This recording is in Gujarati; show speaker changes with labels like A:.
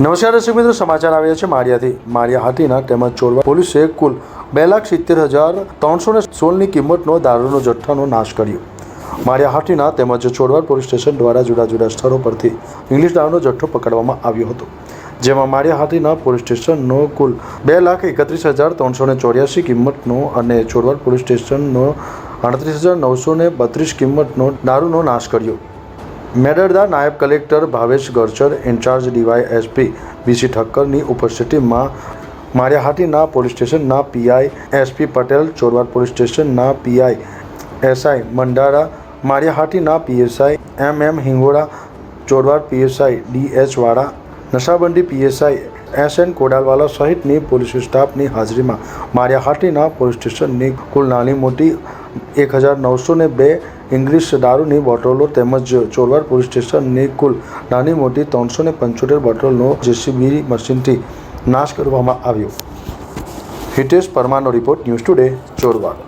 A: નમસ્કાર દર્શક મિત્રો, સમાચાર આવ્યા છે માળિયાથી. માળિયા હાટીના તેમજ ચોરવા પોલીસે કુલ બે લાખ સિત્તેર હજાર ત્રણસો ને સોળની કિંમતનો દારૂનો જથ્થાનો નાશ કર્યો. માળિયા હાટીના તેમજ ચોરવાડ પોલીસ સ્ટેશન દ્વારા જુદા જુદા સ્થળો પરથી ઇંગ્લિશ દારૂનો જથ્થો પકડવામાં આવ્યો હતો. જેમાં માળિયા હાટીના પોલીસ સ્ટેશનનો કુલ બે લાખ એકત્રીસ હજાર ત્રણસો ને ચોર્યાસી કિંમતનો અને ચોરવાડ પોલીસ સ્ટેશનનો અડત્રીસ હજાર નવસો ને બત્રીસ કિંમતનો દારૂનો નાશ કર્યો. મેડરદા નાયબ collector Bhavesh Garchar, incharge DY SP V ઠક્કરની ઉપસ્થિતિમાં માળિયાહાટીના પોલીસ સ્ટેશનના PI SP Patel, Chorwad police સ્ટેશનના PI SI Mandara, Maliyahatina PSI M M Hingola, Chorwad PSI D H Vala, નશાબંધી પીએસઆઈ એસ એન કોડાલવાલા સહિતની પોલીસ સ્ટાફની હાજરીમાં માળિયાહાટીના પોલીસ સ્ટેશનની કુલ નાની મોટી એક હજાર નવસો ને બે ઇંગ્લિશ દારૂની બોટલો તેમજ ચોરવાડ પોલીસ સ્ટેશનની કુલ નાની મોટી ત્રણસો ને પંચોતેર બોટલનો જેસીબી મશીનથી નાશ કરવામાં આવ્યો. હિતેશ પરમારનો રિપોર્ટ ન્યૂઝ ટુડે, ચોરવાડ.